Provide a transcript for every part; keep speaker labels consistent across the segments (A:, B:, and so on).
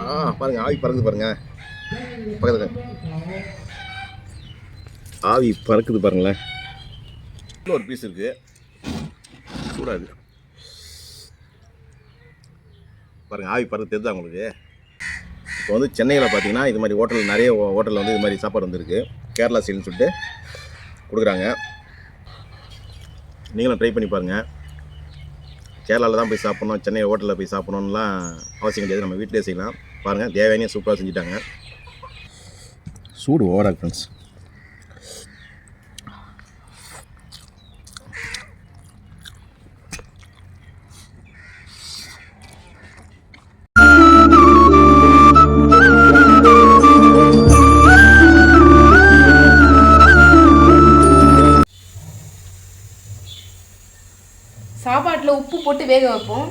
A: ஆ பாருங்க ஆவி பறக்குது பாருங்க. பக்கத்துல. ஆவி பறக்குது பாருங்களேன். இன்னும் ஒரு பீஸ் இருக்கு. சூடாது. பாருங்க ஆவி பறந்து தெரியுதா உங்களுக்கு? இப்போ வந்து சென்னையில் பார்த்தீங்கன்னா இது மாதிரி ஹோட்டல் நிறைய ஹோட்டலில் வந்து இது மாதிரி சாப்பாடு வந்துருக்கு. கேரளா ஸ்டைல்னு சொல்லிட்டு கொடுக்குறாங்க. நீங்களும் ட்ரை பண்ணி பாருங்கள் கேரளாவில் தான் போய் சாப்பிட்ணும் சென்னை ஹோட்டலில் போய் சாப்பிட்ணுன்னுலாம் அவசியம் கிடையாது. நம்ம வீட்டிலே செய்யலாம். பாருங்கள் தேவையானே சூப்பராக செஞ்சுட்டாங்க. சூடு ஓவராக ஃப்ரெண்ட்ஸ்
B: பாட்டில் உப்பு போட்டு வேக வைப்போம்.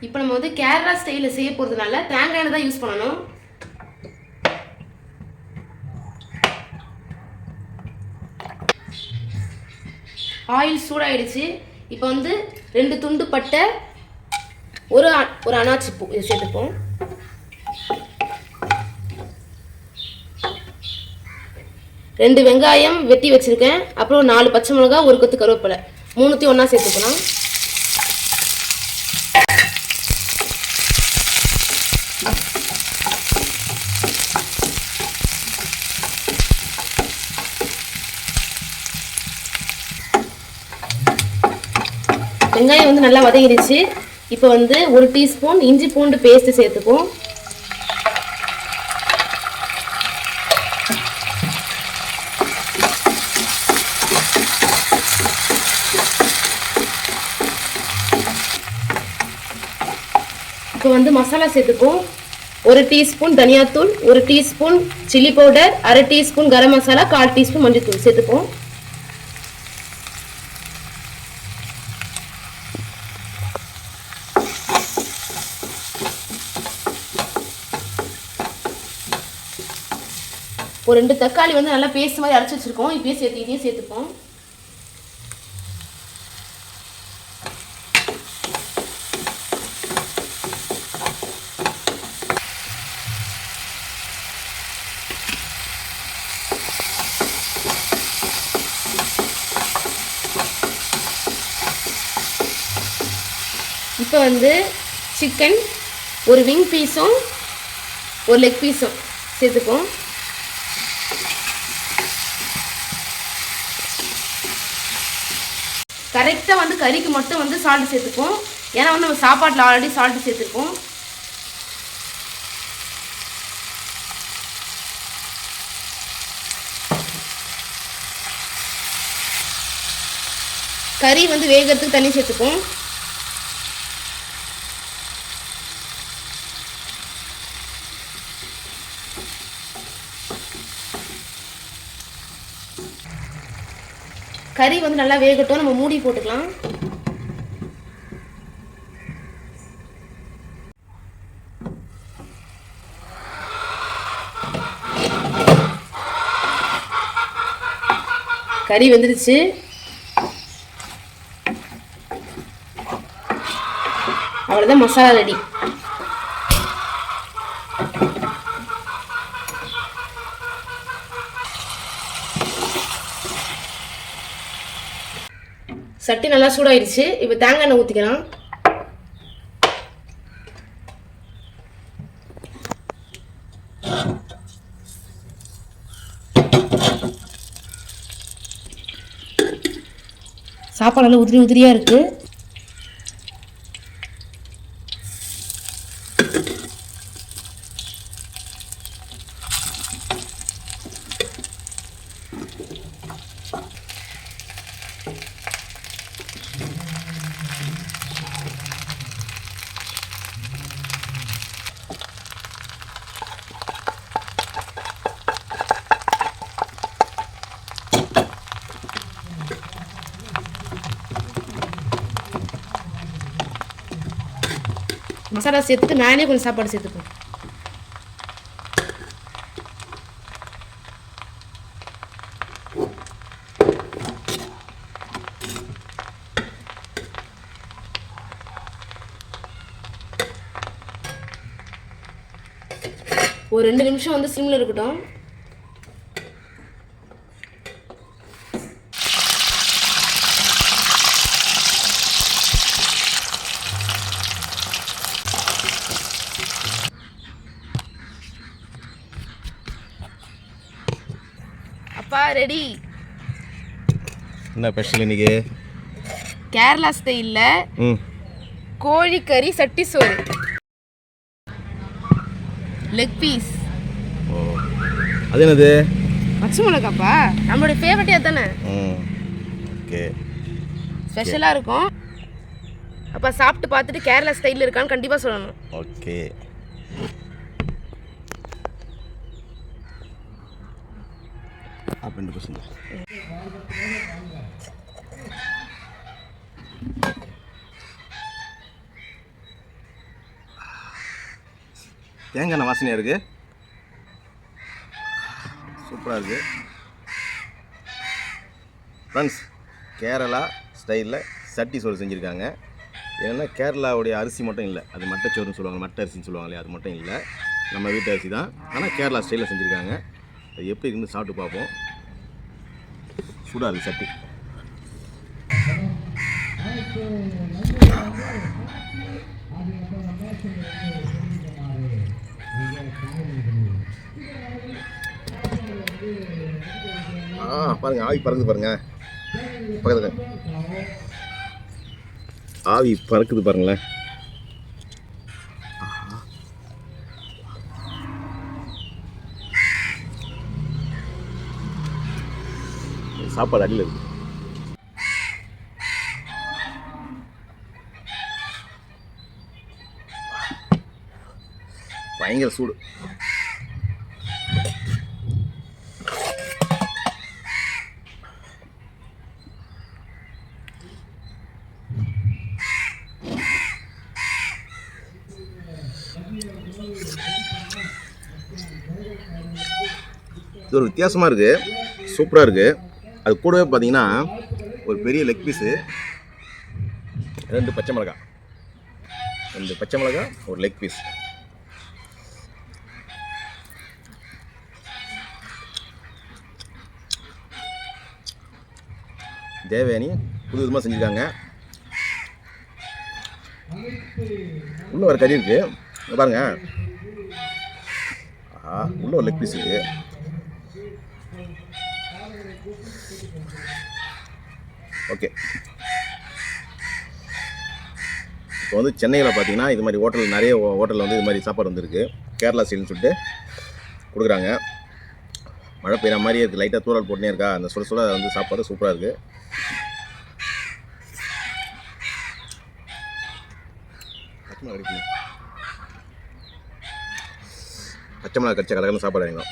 B: இப்போ நம்ம வந்து கேரளா ஸ்டைலில் செய்ய போகிறதுனால தேங்காய் எண்ணெய் தான் யூஸ் பண்ணணும். ஆயில் சூடாயிடுச்சு. இப்போ வந்து ரெண்டு துண்டு பட்டை ஒரு அ- ஒரு அனாச்சி பூ இது சேர்த்துப்போம். ரெண்டு வெங்காயம் வெட்டி வச்சுருக்கேன். அப்புறம் நாலு பச்சை மிளகா ஒரு கொத்து கருவேப்பிலை. மூணுத்தையும் ஒன்றா சேர்த்துக்கலாம். வெங்காயம் வந்து நல்லா வதங்கிடுச்சு. இப்போ வந்து ஒரு டீஸ்பூன் இஞ்சி பூண்டு பேஸ்ட்டு சேர்த்துப்போம் வந்து மசாலா சேர்த்துப்போம் ஒரு டீஸ்பூன் தனியாத்தூள் ஒரு டீஸ்பூன் சில்லி பவுடர் அரை டீஸ்பூன் கரம் மசாலா கால் டீஸ்பூன் மஞ்சள்தூள் சேர்த்துப்போம் ஒரு ரெண்டு தக்காளி வந்து நல்லா பேஸ்ட் மாதிரி அரைச்சி வச்சிருக்கோம். இப்பயே சேர்த்து இதையும் சேர்த்துப்போம். இப்போ வந்து சிக்கன் ஒரு விங் பீஸும் ஒரு லெக் பீஸும் சேர்த்துப்போம். கரெக்டாக வந்து கறிக்கு மட்டும் வந்து சால்ட் சேர்த்துப்போம். ஏன்னா வந்து நம்ம சாப்பாட்டில் ஆல்ரெடி சால்ட் சேர்த்துருக்கோம் கறி வந்து வேகிறதுக்கு தண்ணி சேர்த்துப்போம். கறி வந்து நல்லா வேகட்டும். நம்ம மூடி போட்டுக்கலாம். கறி வந்துடுச்சு. அவ்வளோதான் மசாலா ரெடி. சட்டி நல்லா சூடாயிடுச்சு இப்போ தேங்காய் எண்ணெய் ஊற்றிக்கலாம் சாப்பாடு நல்லா உதிரி உதிரியாக இருக்குது மசாலா சேர்த்துட்டு நானே கொஞ்சம் சாப்பாடு சேர்த்துப்பேன். ஒரு ரெண்டு நிமிஷம் வந்து சிம்மில் இருக்கட்டும். அப்பா ரெடி
A: என்ன ஸ்பெஷல் இன்னைக்கு?
B: கேரளா ஸ்டைலில்
A: ம்.
B: கோழிக்கறி சட்டி சோறு. லெக் பீஸ்
A: ஓ. அது என்னது?
B: பச்சை மிளகாப்பா? நம்மளுடைய ஃபேவரட்டே அதானே
A: ம். ஓகே.
B: ஸ்பெஷலாக இருக்கும். அப்பா சாப்பிட்டு பார்த்துட்டு கேரளா ஸ்டைலில் இருக்கான்னு கண்டிப்பாக சொல்லணும்.
A: ஓகே. அப்படின்னு பசங்க தேங்காய் எண்ணெய் வாசனையாக இருக்கு? சூப்பராக இருக்கு. ஃப்ரெண்ட்ஸ் கேரளா ஸ்டைலில் சட்டி சோறு செஞ்சுருக்காங்க. ஏன்னா கேரளாவுடைய அரிசி மட்டும் இல்லை. அது மட்டைச்சோறுன்னு சொல்லுவாங்க மட்டை அரிசின்னு சொல்லுவாங்க இல்லையா அது மட்டும் இல்லை. நம்ம வீட்டு அரிசி தான். ஆனால் கேரளா ஸ்டைலில் செஞ்சுருக்காங்க. அது எப்படி இருக்குன்னு சாப்பிட்டு பார்ப்போம். சூடாக இருக்குது சட்டி. ஆ பாருங்க ஆவி பறந்து பாருங்க. பக்கத்துல. ஆவி பறக்குது பாருங்களேன். சாப்பாடு அடியில் இருக்கு. பயங்கர சூடு. இது ஒரு வித்தியாசமாக இருக்குது சூப்பராக இருக்குது அது கூடவே பார்த்தீங்கன்னா ஒரு பெரிய லெக் பீஸு ரெண்டு பச்சை மிளகாய் ரெண்டு பச்சை மிளகாய் ஒரு லெக் பீஸ் தேவயானி புது விதமாக செஞ்சுருக்காங்க. உள்ள ஒரு கறி இருக்கு. பாருங்க. உள்ள ஒரு லெக் பீஸ் இருக்கு ஓகே இப்போ வந்து சென்னையில் பார்த்தீங்கன்னா இது மாதிரி ஹோட்டல் நிறைய ஹோட்டலில் வந்து இது மாதிரி சாப்பாடு வந்துருக்கு. கேரளா ஸ்டைல்னு சொல்லிட்டு கொடுக்குறாங்க. மழை பெய்கிற மாதிரியே இருக்குது லைட்டாக தூரல் போட்டுனே இருக்கா? அந்த சுட சுட வந்து சாப்பாடு சூப்பராக இருக்குது பச்சை மிளகா கிடைக்குமா? பச்சை மிளகா கடிச்ச கலக்கணும் சாப்பாடு வேணும்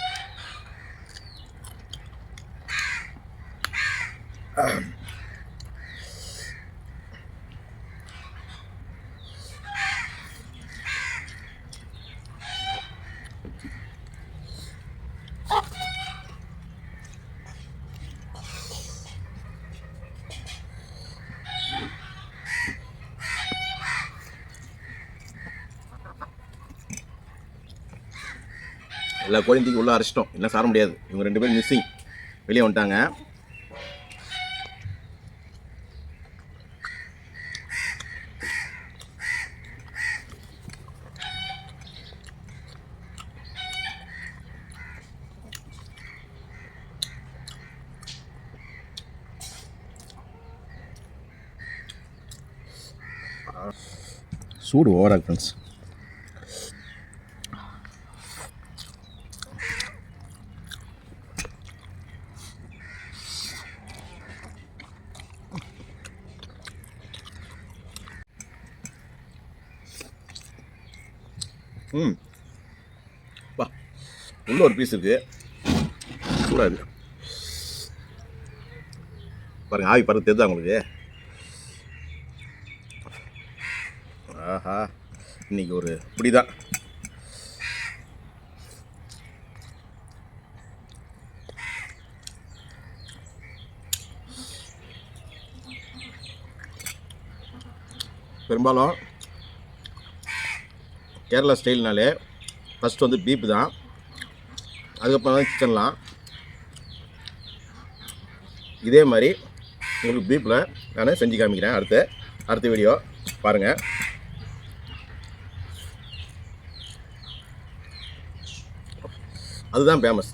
A: எல்லா கோழியும் தூக்கி உள்ளே அரைச்சிட்டோம். என்ன சார முடியாது. இவங்க ரெண்டு பேரும் மிஸ்ஸிங் வெளியே வந்துட்டாங்க. சூடு ஓவராக ஃப்ரெண்ட்ஸ் ம். வா உள்ள ஒரு பீஸ் இருக்குது சூடாக இருக்கு பாருங்க ஆவி பறந்து தெரியுதா உங்களுக்கு? ஆஹா இன்றைக்கி ஒரு இப்படி தான் பெரும்பாலும் கேரளா ஸ்டைல்னாலே ஃபஸ்ட் வந்து பீப் தான். அதுக்கப்புறம் தான் சிக்கன்லாம் இதே மாதிரி உங்களுக்கு பீப்பில் நான் செஞ்சு காமிக்கிறேன். அடுத்து அடுத்த வீடியோ பாருங்கள் அதுதான் ஃபேமஸ்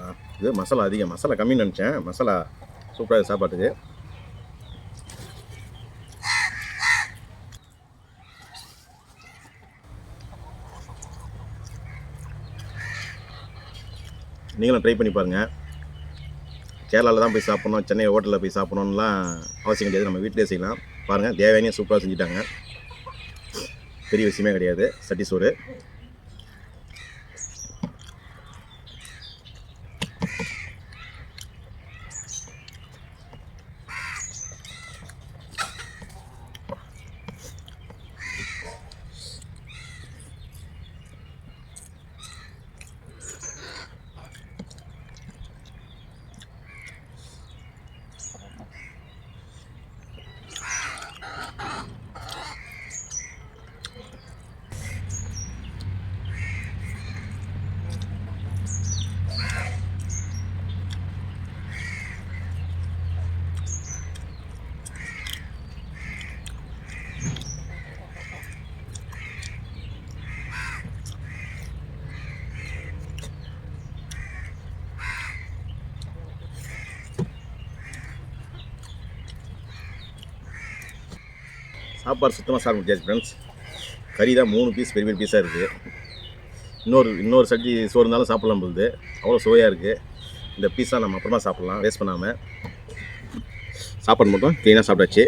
A: ஆ இது மசாலா அதிகம். மசாலா கம்மின்னு நினச்சேன். மசாலா சூப்பராக சாப்பாட்டுக்கு. நீங்களும் ட்ரை பண்ணி பாருங்கள் கேரளாவில் தான் போய் சாப்பிட்ணும். சென்னை ஹோட்டலில் போய் சாப்பிட்ணுன்னுலாம் அவசியம் கிடையாது. நம்ம வீட்டிலே செய்யலாம். பாருங்கள் தேவையானே சூப்பராக செஞ்சுட்டாங்க. பெரிய விஷயமே கிடையாது. சட்டி சோறு. சாப்பாடு சுத்தமாக சாப்பிட முடியாது ஃப்ரெண்ட்ஸ் கறி தான் மூணு பீஸ் பெரிய பெரிய பீஸாக இருக்குது இன்னொரு இன்னொரு சட்டி சோறு இருந்தாலும் சாப்பிடலாம் போகுது அவ்வளோ சுவையாக இருக்குது இந்த பீஸாக நம்ம அப்புறமா சாப்பிட்லாம் வேஸ்ட் பண்ணாமல் சாப்பாடு மட்டும் க்ளீனாக சாப்பிட்டாச்சு.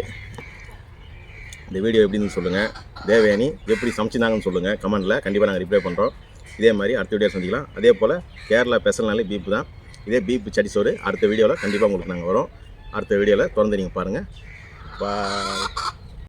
A: இந்த வீடியோ எப்படின்னு சொல்லுங்கள் தேவயானி எப்படி சமைச்சிருந்தாங்கன்னு சொல்லுங்கள் கமெண்ட்டில் கண்டிப்பாக நாங்கள் ரிப்ளை பண்ணுறோம் இதே மாதிரி அடுத்த வீடியோ சந்திக்கலாம். அதே போல் கேரளா ஸ்பெஷல்னாலே பீப்பு தான். இதே பீப்பு சட்டி சோறு அடுத்த வீடியோவில் கண்டிப்பாக உங்களுக்கு நாங்கள் வரோம். அடுத்த வீடியோவில் திறந்து நீங்கள் பாருங்கள் பாய்